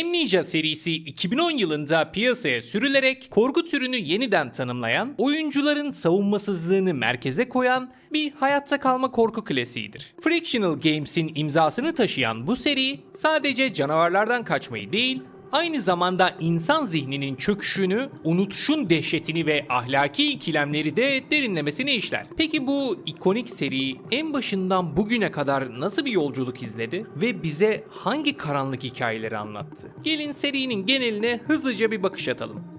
Amnesia serisi 2010 yılında piyasaya sürülerek korku türünü yeniden tanımlayan, oyuncuların savunmasızlığını merkeze koyan bir hayatta kalma korku klasiğidir. Frictional Games'in imzasını taşıyan bu seri sadece canavarlardan kaçmayı değil, aynı zamanda insan zihninin çöküşünü, unutuşun dehşetini ve ahlaki ikilemleri de derinlemesine işler. Peki bu ikonik seri en başından bugüne kadar nasıl bir yolculuk izledi ve bize hangi karanlık hikayeleri anlattı? Gelin serinin geneline hızlıca bir bakış atalım.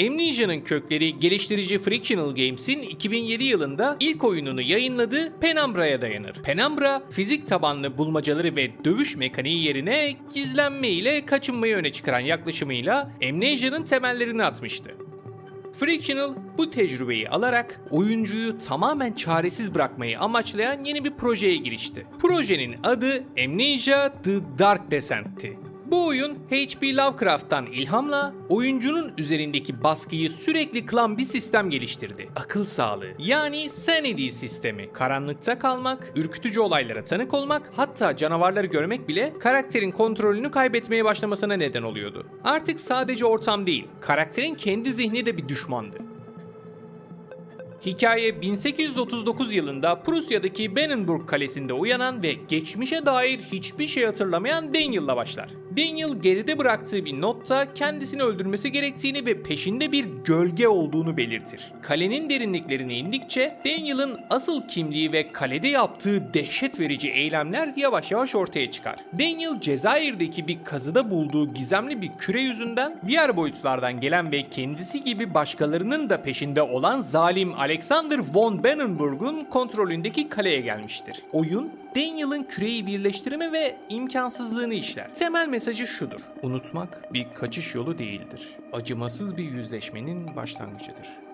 Amnesia'nın kökleri geliştirici Frictional Games'in 2007 yılında ilk oyununu yayınladığı Penumbra'ya dayanır. Penumbra, fizik tabanlı bulmacaları ve dövüş mekaniği yerine gizlenme ile kaçınmayı öne çıkaran yaklaşımıyla Amnesia'nın temellerini atmıştı. Frictional bu tecrübeyi alarak oyuncuyu tamamen çaresiz bırakmayı amaçlayan yeni bir projeye girişti. Projenin adı Amnesia The Dark Descent'ti. Bu oyun H.P. Lovecraft'tan ilhamla oyuncunun üzerindeki baskıyı sürekli kılan bir sistem geliştirdi. Akıl sağlığı yani sanity sistemi. Karanlıkta kalmak, ürkütücü olaylara tanık olmak, hatta canavarları görmek bile karakterin kontrolünü kaybetmeye başlamasına neden oluyordu. Artık sadece ortam değil, karakterin kendi zihni de bir düşmandı. Hikaye 1839 yılında Prusya'daki Benenburg Kalesi'nde uyanan ve geçmişe dair hiçbir şey hatırlamayan Daniel'la başlar. Daniel geride bıraktığı bir notta kendisini öldürmesi gerektiğini ve peşinde bir gölge olduğunu belirtir. Kalenin derinliklerine indikçe Daniel'ın asıl kimliği ve kalede yaptığı dehşet verici eylemler yavaş yavaş ortaya çıkar. Daniel Cezayir'deki bir kazıda bulduğu gizemli bir küre yüzünden diğer boyutlardan gelen ve kendisi gibi başkalarının da peşinde olan zalim Alexander von Benenburg'un kontrolündeki kaleye gelmiştir. Oyun Daniel'ın küreyi birleştirme ve imkansızlığını işler. Temel mesajı şudur. Unutmak bir kaçış yolu değildir. Acımasız bir yüzleşmenin başlangıcıdır.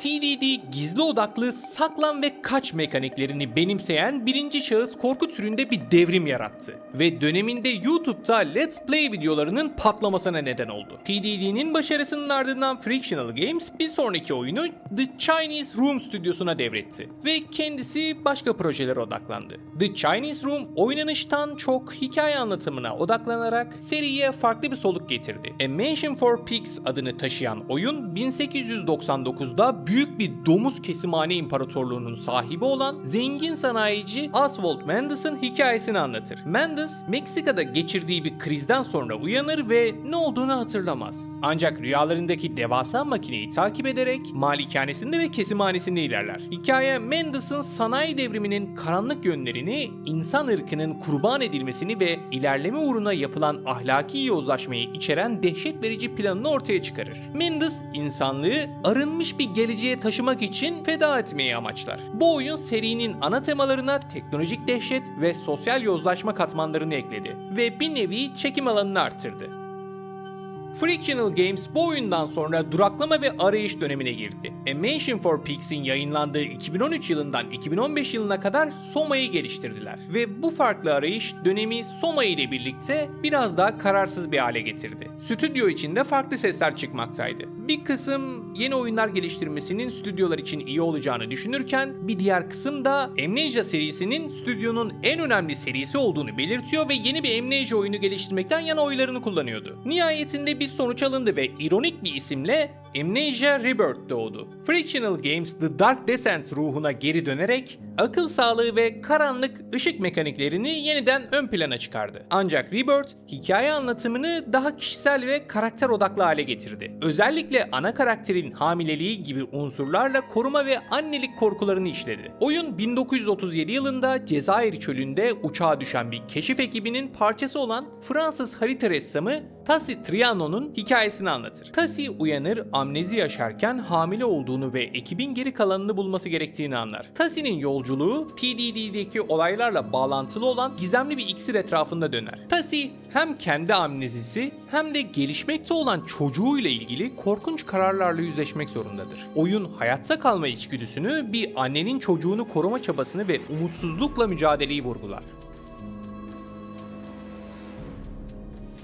TDD gizli odaklı saklan ve kaç mekaniklerini benimseyen birinci şahıs korku türünde bir devrim yarattı ve döneminde YouTube'da Let's Play videolarının patlamasına neden oldu. TDD'nin başarısının ardından Frictional Games bir sonraki oyunu The Chinese Room stüdyosuna devretti ve kendisi başka projelere odaklandı. The Chinese Room oynanıştan çok hikaye anlatımına odaklanarak seriye farklı bir soluk getirdi. A Mansion for Pigs adını taşıyan oyun 1899'da büyük bir domuz kesimhane imparatorluğunun sahibi olan zengin sanayici Oswald Mendes'in hikayesini anlatır. Mendes, Meksika'da geçirdiği bir krizden sonra uyanır ve ne olduğunu hatırlamaz. Ancak rüyalarındaki devasa makineyi takip ederek malikanesinde ve kesimhanesinde ilerler. Hikaye Mendes'in sanayi devriminin karanlık yönlerini, insan ırkının kurban edilmesini ve ilerleme uğruna yapılan ahlaki yozlaşmayı içeren dehşet verici planını ortaya çıkarır. Mendes insanlığı arınmış bir geleceğe taşımak için feda etmeyi amaçlar. Bu oyun serinin ana temalarına teknolojik dehşet ve sosyal yozlaşma katmanlarını ekledi ve bir nevi çekim alanını arttırdı. Frictional Games bu oyundan sonra duraklama ve arayış dönemine girdi. A Mansion for Pigs'in yayınlandığı 2013 yılından 2015 yılına kadar Soma'yı geliştirdiler. Ve bu farklı arayış dönemi Soma ile birlikte biraz daha kararsız bir hale getirdi. Stüdyo içinde farklı sesler çıkmaktaydı. Bir kısım yeni oyunlar geliştirmesinin stüdyolar için iyi olacağını düşünürken bir diğer kısım da Amnesia serisinin stüdyonun en önemli serisi olduğunu belirtiyor ve yeni bir Amnesia oyunu geliştirmekten yana oylarını kullanıyordu. Nihayetinde bir sonuç alındı ve ironik bir isimle Amnesia Rebirth doğdu. Frictional Games The Dark Descent ruhuna geri dönerek akıl sağlığı ve karanlık ışık mekaniklerini yeniden ön plana çıkardı. Ancak Rebirth hikaye anlatımını daha kişisel ve karakter odaklı hale getirdi. Özellikle ana karakterin hamileliği gibi unsurlarla koruma ve annelik korkularını işledi. Oyun 1937 yılında Cezayir çölünde uçağa düşen bir keşif ekibinin parçası olan Fransız harita ressamı Tassi Triano'nun hikayesini anlatır. Tassi uyanır, amnezi yaşarken hamile olduğunu ve ekibin geri kalanını bulması gerektiğini anlar. Tassi'nin yolculuğu TDD'deki olaylarla bağlantılı olan gizemli bir iksir etrafında döner. Tassi hem kendi amnezisi hem de gelişmekte olan çocuğuyla ilgili korkunç kararlarla yüzleşmek zorundadır. Oyun hayatta kalma içgüdüsünü, bir annenin çocuğunu koruma çabasını ve umutsuzlukla mücadeleyi vurgular.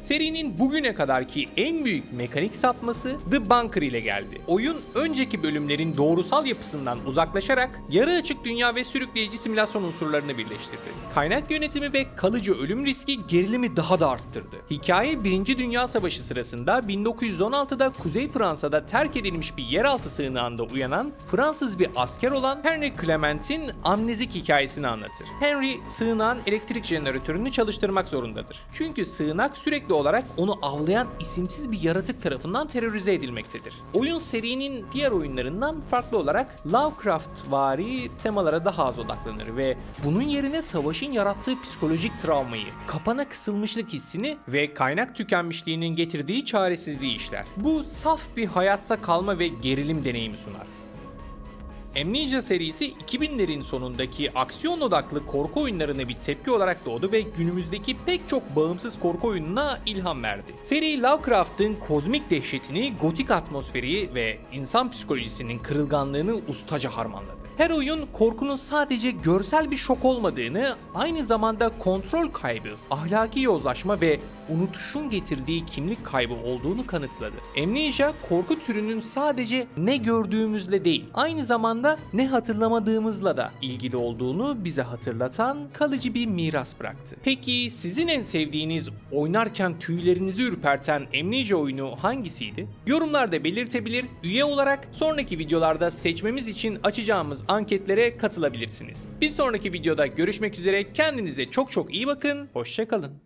Serinin bugüne kadarki en büyük mekanik sapması The Bunker ile geldi. Oyun önceki bölümlerin doğrusal yapısından uzaklaşarak yarı açık dünya ve sürükleyici simülasyon unsurlarını birleştirdi. Kaynak yönetimi ve kalıcı ölüm riski gerilimi daha da arttırdı. Hikaye 1. Dünya Savaşı sırasında 1916'da Kuzey Fransa'da terk edilmiş bir yeraltı sığınağında uyanan Fransız bir asker olan Henry Clement'in amnezik hikayesini anlatır. Henry sığınağın elektrik jeneratörünü çalıştırmak zorundadır. Çünkü sığınak sürekli olarak onu avlayan isimsiz bir yaratık tarafından terörize edilmektedir. Oyun serinin diğer oyunlarından farklı olarak Lovecraft vari temalara daha az odaklanır ve bunun yerine savaşın yarattığı psikolojik travmayı, kapana kısılmışlık hissini ve kaynak tükenmişliğinin getirdiği çaresizliği işler. Bu saf bir hayatta kalma ve gerilim deneyimi sunar. Amnesia serisi 2000'lerin sonundaki aksiyon odaklı korku oyunlarına bir tepki olarak doğdu ve günümüzdeki pek çok bağımsız korku oyununa ilham verdi. Seri Lovecraft'ın kozmik dehşetini, gotik atmosferi ve insan psikolojisinin kırılganlığını ustaca harmanladı. Her oyun korkunun sadece görsel bir şok olmadığını, aynı zamanda kontrol kaybı, ahlaki yozlaşma ve unutuşun getirdiği kimlik kaybı olduğunu kanıtladı. Amnesia korku türünün sadece ne gördüğümüzle değil, aynı zamanda ne hatırlamadığımızla da ilgili olduğunu bize hatırlatan kalıcı bir miras bıraktı. Peki sizin en sevdiğiniz oynarken tüylerinizi ürperten Amnesia oyunu hangisiydi? Yorumlarda belirtebilir, üye olarak sonraki videolarda seçmemiz için açacağımız anketlere katılabilirsiniz. Bir sonraki videoda görüşmek üzere kendinize çok çok iyi bakın, hoşçakalın.